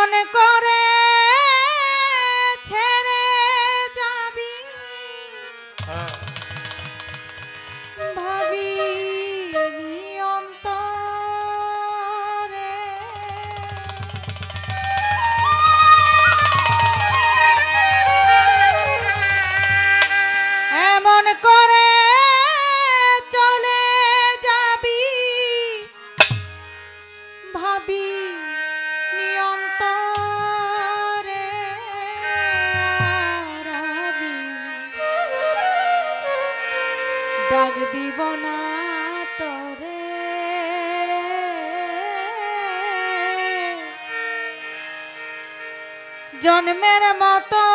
এমন করে ডাক দিব না তরে। জন্মের মতো